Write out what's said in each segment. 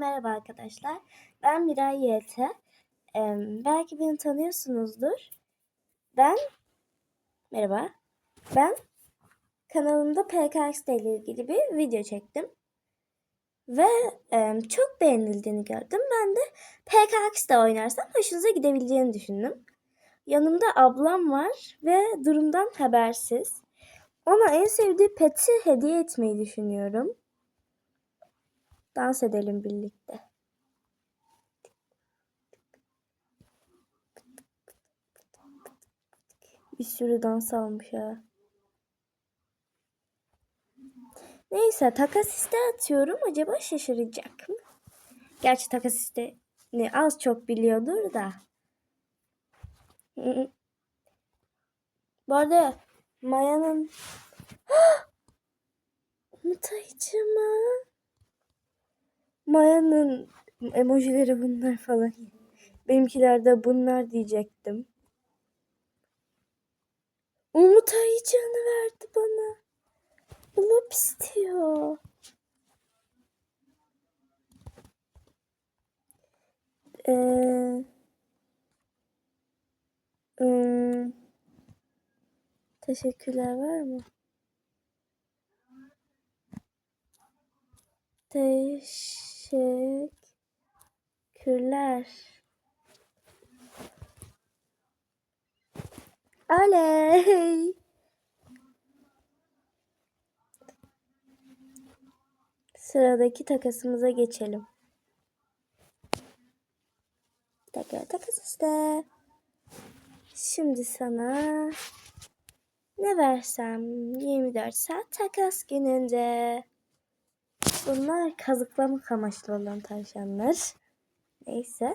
merhaba arkadaşlar. Ben Miray YT. Ee, belki beni tanıyorsunuzdur. Ben, merhaba. Ben kanalımda PKX ile ilgili bir video çektim. Ve e, çok beğenildiğini gördüm. Ben de PKX'de oynarsam hoşunuza gidebileceğini düşündüm. Yanımda ablam var ve durumdan habersiz. Ona en sevdiği peti hediye etmeyi düşünüyorum. Dans edelim birlikte. Bir sürü dans almış ha. Neyse takas iste atıyorum. Acaba şaşıracak mı? Gerçi takas isteni az çok biliyordur da. Bu arada Maya'nın Mutayıcı mı? Maya'nın emojileri bunlar falan. Benimkiler de bunlar diyecektim. Umut ayıcığını verdi bana. Blop istiyor. Ee, ım, teşekkürler var mı? Teşekkürler. Oley. Sıradaki takasımıza geçelim. Tekrar takas iste. Şimdi sana ne versem 24 saat takas gününde. Bunlar kazıklamak amaçlı olan tavşanlar. Neyse.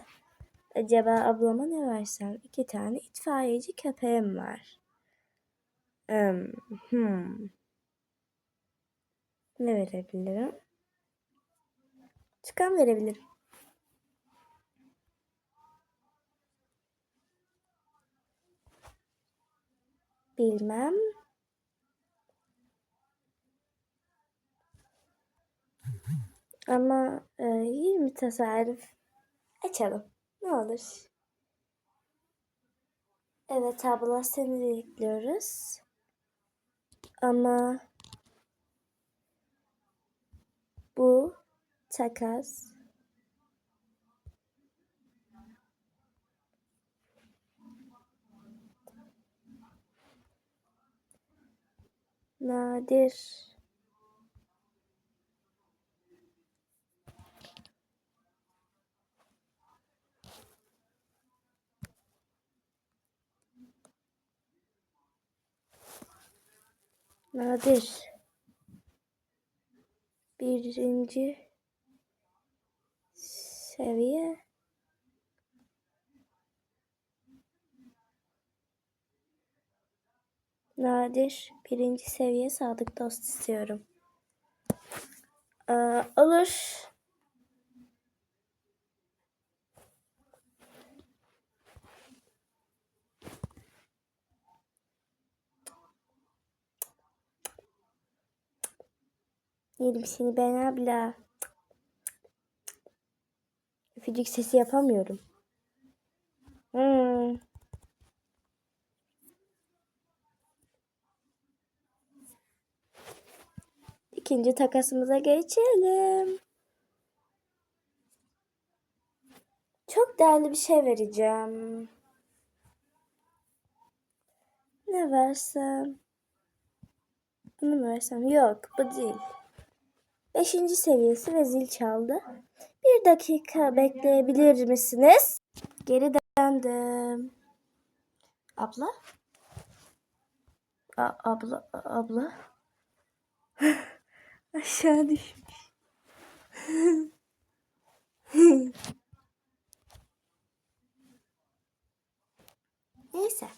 Acaba ablama ne versem? İki tane itfaiyeci köpeğim var. Um, hmm. Ne verebilirim? Çıkan verebilirim. Bilmem. Ama e, 20 tasarruf açalım. Ne olur. Evet abla seni bekliyoruz. Ama bu takas nadir nadir birinci seviye nadir birinci seviye sadık dost istiyorum. Ee, olur. Yedim seni ben abla. Öpücük sesi yapamıyorum. Hmm. İkinci takasımıza geçelim. Çok değerli bir şey vereceğim. Ne versem? Bunu mu versem? Yok bu değil. Beşinci seviyesi ve zil çaldı. Bir dakika bekleyebilir misiniz? Geri döndüm. Abla? A abla, abla. Aşağı düşmüş. Neyse.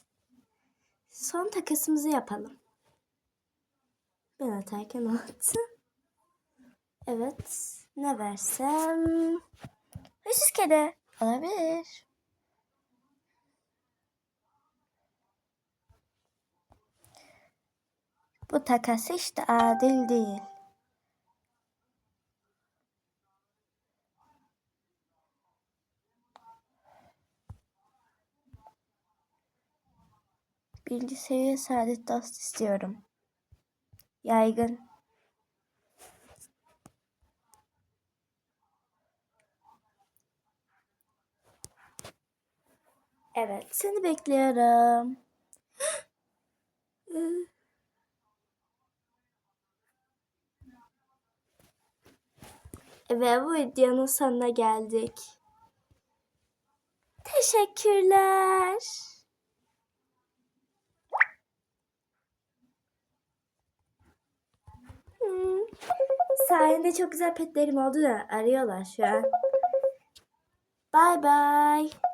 Son takasımızı yapalım. Ben atarken o attı. Evet. Ne versem? Hırsız kedi. Olabilir. Bu takas hiç de adil değil. Bilgi seviye saadet dost istiyorum. Yaygın. Evet, seni bekliyorum. Ve bu videonun sonuna geldik. Teşekkürler. Hmm. Sayende çok güzel petlerim oldu da arıyorlar şu an. Bye bye.